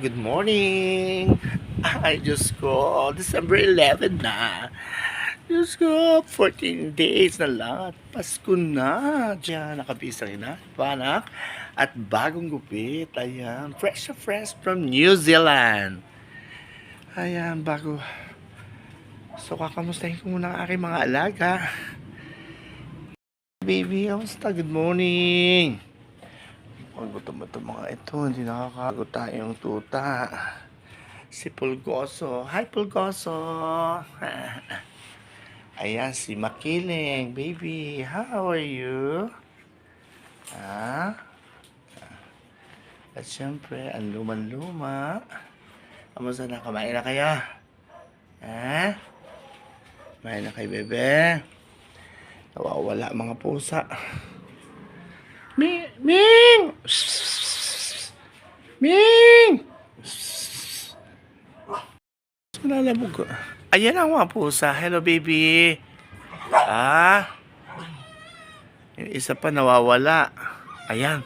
Good morning! Ay, Diyos ko, December 11 na. Diyos ko, 14 days na lang at Pasko na. Diyan, nakabisa rin na, panak. At bagong gupit, ayan, fresh na fresh from New Zealand. Ayan, bago. So, kakamustahin ko muna ang aking mga alaga. Baby, kamusta? Good morning! Gutom ito mga ito, hindi nakakago tayong tuta. Si Pulgoso. Hi, Pulgoso! Ayan, si Makiling. Baby, how are you? Ha? At syempre, ang luman-luma. Kamusta na? Kumain na kayo? Ha? Kumain na kayo, bebe? Nawawala mga pusa. Ming! Ming! Ming! Ayan ang mga pusa. Hello, baby. Ah? Yung isa pa nawawala. Ayan.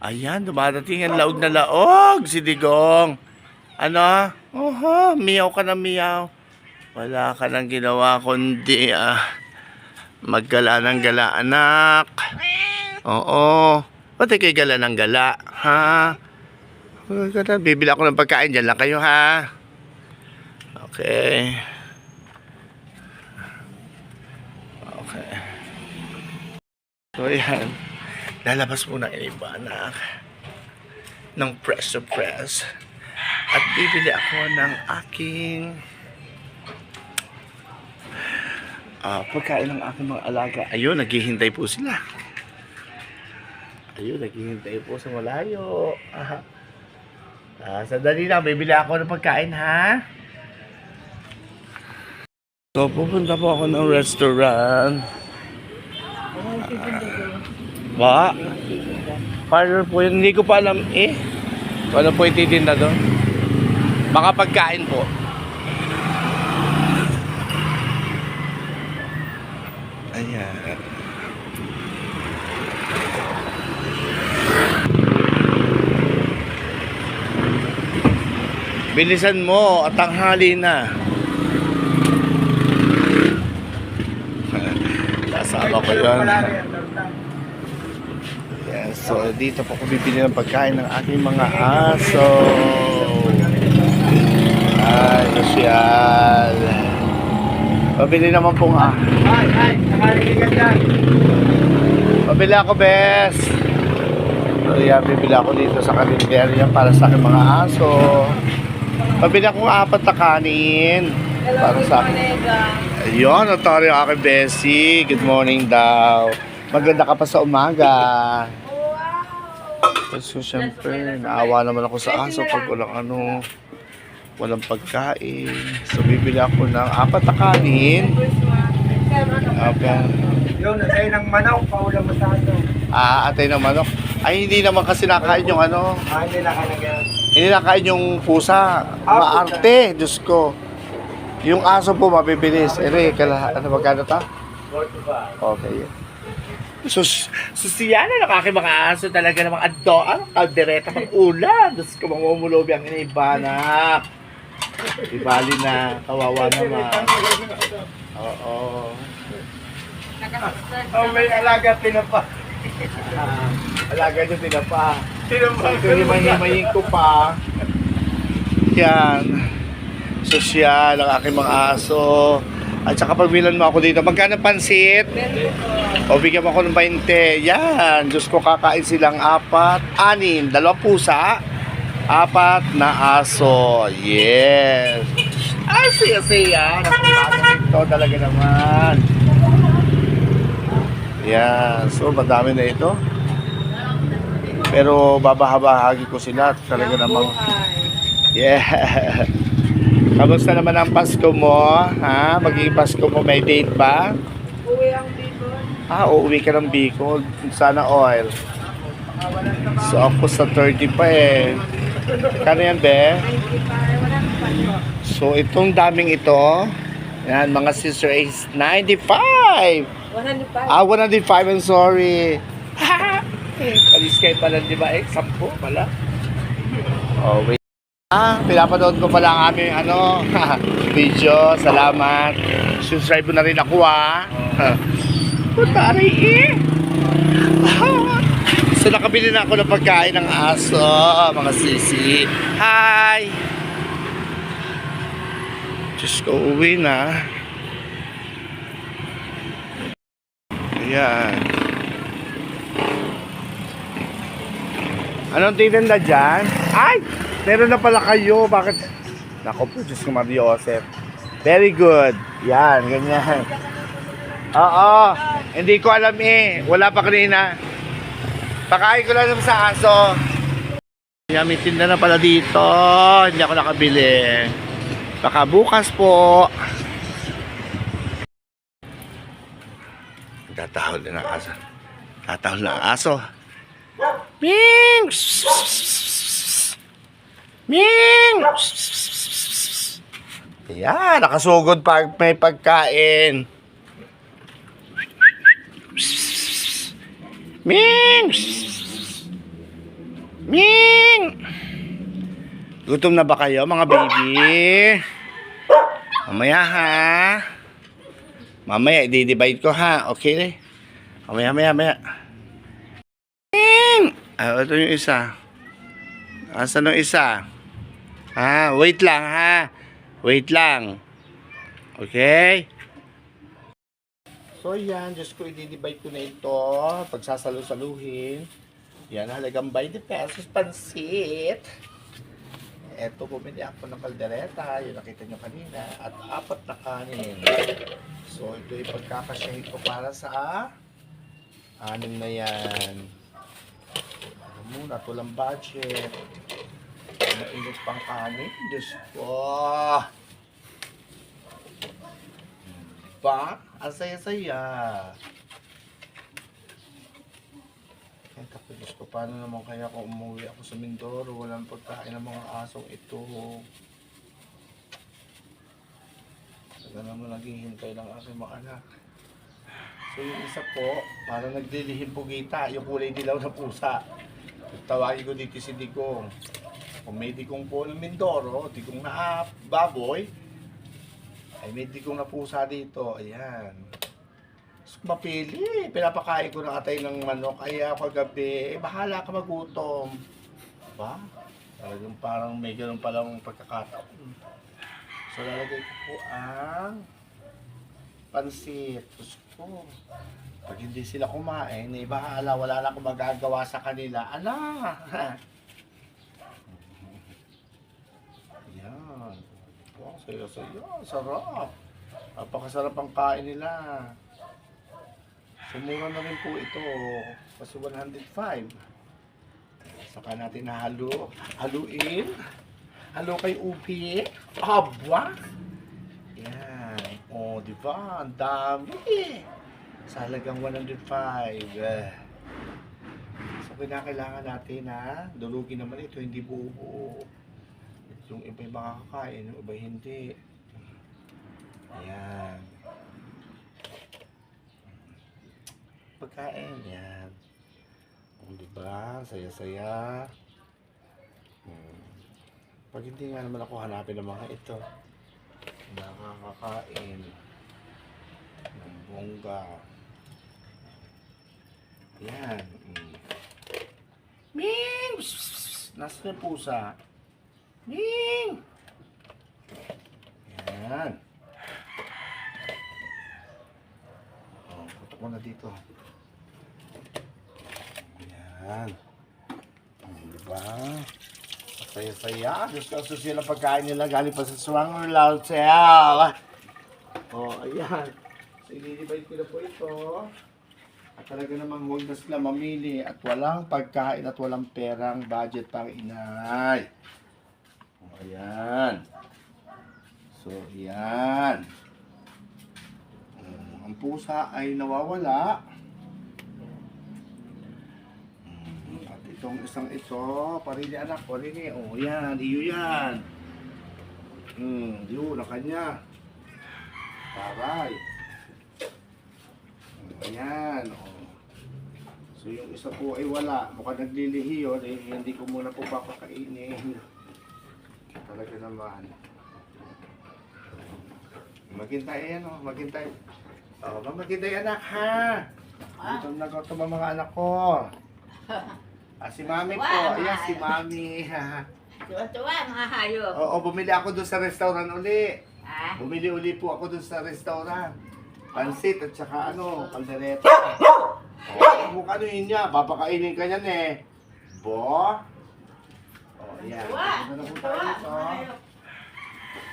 Ayan, dumadating ang laog na laog. Si Digong. Ano? Oho, miyaw ka na miyaw. Wala ka nang ginawa kundi ah, maggala ng gala, anak. Oo. Ba't kayo gala ng gala? Ha? Bibili ako ng pagkain. Diyan lang kayo, ha? Okay. Okay. So, yan. Lalabas muna yung iba, anak. Ng press to press. At bibili ako ng aking ah pagkain ng aking mga alaga. Ayun, naghihintay po sila. Ayun, naghihintay po sa malayo. Ah, ah, sandali lang, bibili ako ng pagkain, ha? So, pupunta po ako ng restaurant. Ba? Partner po yun. Hindi ko pa alam eh. Wala po ititinda doon. Baka pagkain po. Ayan. Bilisan mo at tanghali na. Kasama ko yun. Yes, so dito po ko bibili ng pagkain ng aking mga aso. Ay, sosyal. Pabili naman po nga. Ay, ay, nakarinig ka dyan. Pabili ako, bes. So, yan, bibili ako dito sa karinderya para sa aking mga aso. Pabili akong apat na kanin. Para sa akin. Ayun, notary ang aking Bessie. Good morning daw. Maganda ka pa sa umaga. So, syempre, naawa naman ako sa aso pag walang ano, walang pagkain. So, bibili ako ng apat na kanin. Okay. Yun, natay ng manaw, paulam mo sa ato. Ah, atay ng manok. Ay, hindi naman kasi nakain yung ano, Ah, hindi na kalagyan. hindi nakain yung pusa. Ah, Maarte, Diyos ko. Yung aso po mabibilis. Ere, kala, ano magkano ta? Okay. So, so siya na nakaki mga aso talaga ng mga ado, ano, kaldereta pang ulan. Diyos ko, mamumulobi ang inibanak. Ibali na, kawawa naman. Oo. Oh, may alaga tinapa. Ah, alaga nyo tinapa. Tinapa. Himay-himayin ko pa. Yan. Sosyal ang aking mga aso. At saka pagbilan mo ako dito, magkano pansit? O bigyan mo ako ng 20. Yan. Diyos ko, kakain silang apat, anin, dalawang pusa, apat na aso. Yes. Ay, siya-siya. Ito talaga naman. Yan. So, madami na ito. Pero babahabahagi ko sila. Talaga namang Yeah. Kamusta naman ang Pasko mo? Ha? Magiging Pasko mo may date ba? Uwi ang dito. Ah, uuwi ka ng Bicol. Sana oil. So ako sa 30 pa eh. Kano yan, be? 95. Wala nang panyo. So itong daming ito, yan, mga sister is 95! 105. Ah, 105, I'm sorry. Kalis kayo pala, di ba? Eh, 10 pala. Oh, wait. Ah, pinapanood ko pala ang aming ano, video. Salamat. Subscribe na rin ako ah. Putari eh. so nakabili na ako ng pagkain ng aso, mga sisi. Hi! Diyos ko, uwi na. Ayan. Anong tinanda dyan? Ay! Meron na pala kayo. Bakit? Nako po, Diyos ko, Mario Joseph. Very good. Yan, ganyan. Oo. Hindi ko alam eh. Wala pa kanina. Pakain ko lang sa aso. Yan, may tinda na pala dito. Hindi ako nakabili. Baka bukas po. Tatahol na ng aso. Tatahol na ang aso. Ming! Ming! Yan, nakasugod pag may pagkain. Ming! Ming! Gutom na ba kayo mga baby? Mamaya ha. Mamaya, i-divide ko ha. Okay? Mamaya, mamaya, mamaya. Ming! Ah, ito yung isa. Asan yung isa? Ha? Wait lang ha. Wait lang. Okay? So yan, Diyos ko, i-divide ko na ito. Pagsasalo-saluhin. Yan, halagang 20 pesos pansit. Eto, bumili ako ng kaldereta. Yung nakita nyo kanina. At apat na kanin. So, ito yung pagkakasyahin ko para sa anim na yan. Ano muna, tulang budget. Mainit pang kanin. Diyos ko. Diba? Ang saya-saya. Ay, kape, Diyos ko, paano naman kaya kung umuwi ako sa Mindoro, walang pagkain ng mga asong ito. Saka naman naghihintay ng aking mga anak. So yung isa po, parang naglilihim po kita, yung kulay dilaw na pusa. Tawagin ko dito si Digong. Kung may digong po ng Mindoro, digong na baboy, ay may digong na pusa dito. Ayan. Mapili. Pinapakain ko ng atay ng manok. Ay paggabi, eh, bahala ka magutom. Ba? Talagang parang may ganun palang pagkakataon. So lalagay ko po ang pansit. Gusto ko. Pag hindi sila kumain, eh, bahala, wala na akong magagawa sa kanila. Ala! Yan. Wow, saya-saya. Sarap. Napakasarap ang kain nila. Sumura na rin po ito. Kasi 105. Saka natin halo. Haluin. Halo kay upi. Aba! Yan. O, di ba? Ang dami. Sa halagang 105. Eh. So, kinakailangan natin na durugin naman ito, hindi buo. Yung iba yung makakakain, yung iba hindi. Ayan. Pagkain, yan. O, di ba? Saya-saya. Hmm. Pag hindi nga naman ako hanapin ng mga ito, nakakakain ng bongga. Yan. Mm. Ming! Nasaan yung pusa? Ming! Yan. Oh, putok mo na dito. Yan. Diba? Saya-saya. Gusto sila pagkain nila galing pa sa Swang Hotel. Oh, ayan. I-divide ko na po ito. At talaga namang huwag na mamili at walang pagkain at walang perang budget pang inay. O, ayan. So, ayan. Mm, Ang pusa ay nawawala. Mm, At itong isang ito, parini anak, parini. O, yan, iyo yan. Hmm, yun, na kanya. Taray. Ayan, oh. So yung isa po ay wala. Mukhang naglilihi yun. Eh, hindi ko muna po papakainin. naman. Maghintay yan, oh. Maghintay. Oh, ma- maghintay anak, ha? Gutom na gutom ang mga anak ko. Ah, si mami po. Ayan, si mami. Tuwa-tuwa, mga hayop. Oo, bumili ako doon sa restaurant uli. Ah, Bumili uli po ako doon sa restaurant. Pansit at saka ano, kaldereta. Oh, mukha ano yun niya, papakainin ka niyan eh. Bo? Oh, yan. tuwa. Ano na po tayo Tuwa, dito? mga hayop.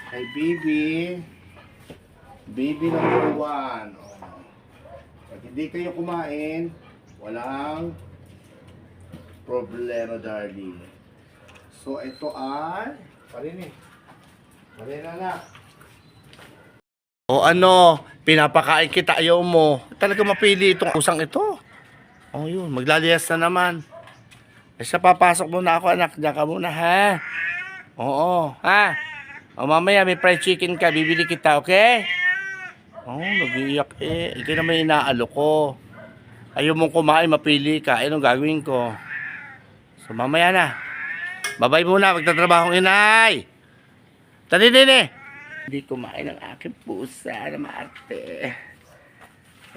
Kay Bibi. Bibi number one. Oh. Pag hindi kayo kumain, walang problema, darling. So, ito ay... Parin eh. Parin na na. O ano, pinapakain kita, ayaw mo. Talaga mapili itong usang ito. O yun, maglaliyas na naman. Eh, siya papasok muna ako, anak. Diyan ka muna, ha? Oo, ha? O mamaya may fried chicken ka, bibili kita, okay? Oh, nag-iiyak eh. Ikaw naman inaalo ko. Ayaw mong kumain, mapili ka. Eh, anong gagawin ko? So, mamaya na. Babay muna, magtatrabahong inay. Tali din eh. Hindi kumain ang aking pusa na maarte.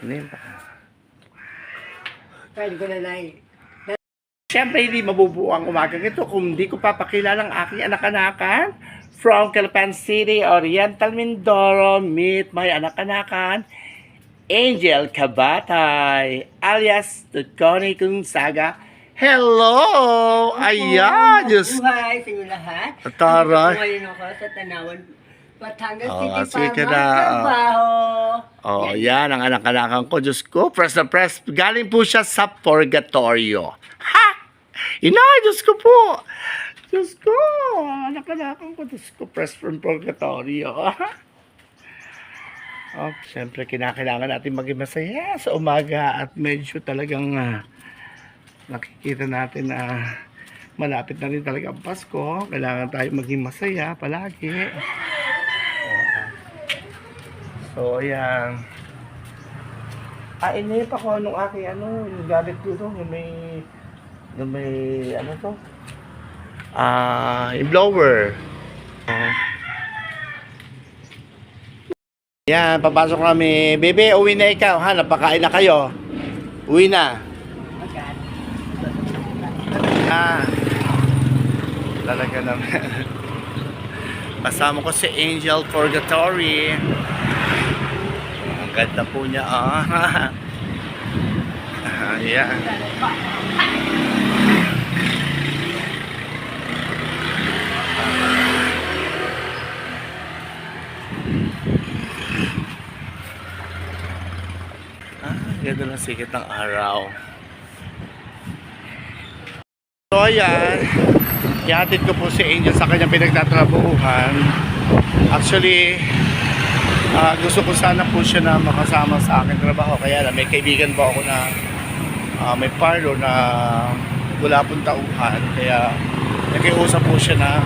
Ano yun ba? Pwede ko na nai. Siyempre, hindi mabubuo ang umagang ito kung hindi ko papakilala ang aking anak-anakan from Calapan City, Oriental Mindoro. Meet my anak-anakan, Angel Kabatay, alias Tutkoni Kunsaga. Hello! Ayan! Diyos! Buhay sa inyo lahat. Dito Ngayon ako sa Tanawan, Batangas Oo, City sige na, oh. Oh, yan ang anak-anakan ko. Diyos ko, press na press. Galing po siya sa purgatorio. Ha! Inay, Diyos ko po. Diyos ko, anak-anakan ko. Diyos ko, press from purgatorio. oh, siyempre, kinakailangan natin maging masaya sa umaga at medyo talagang ah, nakikita natin na malapit na rin talaga ang Pasko. Kailangan tayo maging masaya palagi. So, ayan. Ah, inip ako nung aking ano, yung galit dito, yung may, yung may, ano to? Ah, yung blower. Yan, papasok kami. Bebe, uwi na ikaw, ha? Napakain na kayo. Uwi na. Ah. Talaga naman. Kasama ko si Angel Purgatory. Ang ganda po niya, ah. Ayan. Ah, ganda ng sikit ng araw. So, ayan. Ihatid ko po si Angel sa kanyang pinagtatrabuhan. Actually, Ah, gusto ko sana po siya na makasama sa akin trabaho. Kaya lang, may kaibigan po ako na ah, may parlo na wala pong tauhan. Kaya nakiusap po siya na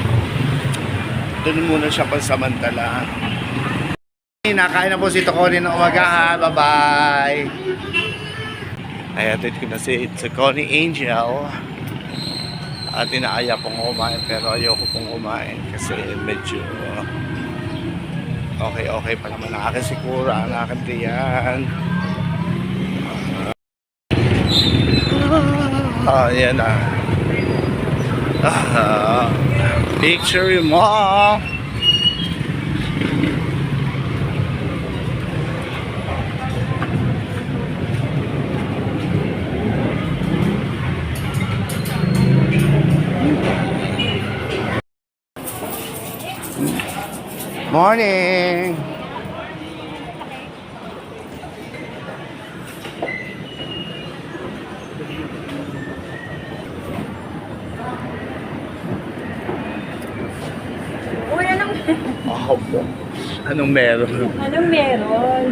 doon muna siya pansamantala. Nakain na po si Toconi ng umaga ha. Bye-bye! Ay, atid ko na si Toconi Angel. At inaaya pong kumain pero ayoko pong kumain kasi medyo Okay, okay pa naman ang aking sikura, ang aking tiyan. Ah, yan na. Ah, picture mo. Morning. Uy, anong, Oh, anong meron? anong meron?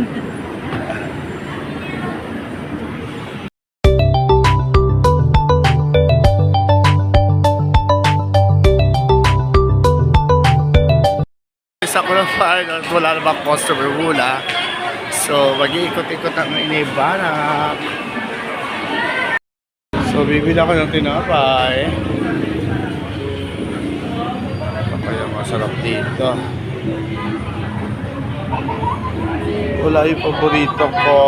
Fire at wala namang customer mula. So, mag-iikot-ikot ang inibana. So, bibili ako ng tinapay. Papaya Masarap dito. Wala yung paborito ko.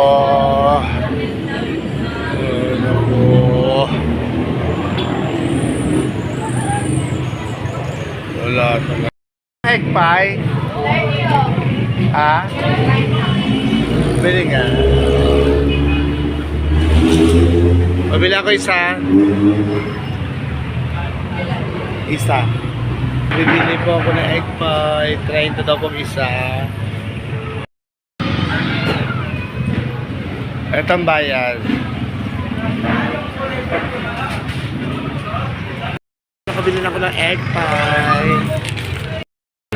Ano ko. Wala talaga. Egg pie? Ha? Bili nga. Pabili ako isa. Isa. Bibili po ako ng egg pie. 30 daw pong isa. Ito ang bayad. Nakabili na ako ng egg pie.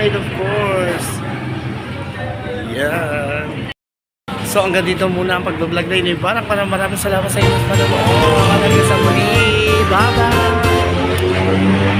Made of course. Yan. So hanggang dito muna ang pag-vlog na ini. Parang parang maraming salamat sa inyo sa panonood. Hanggang sa muli. Bye-bye.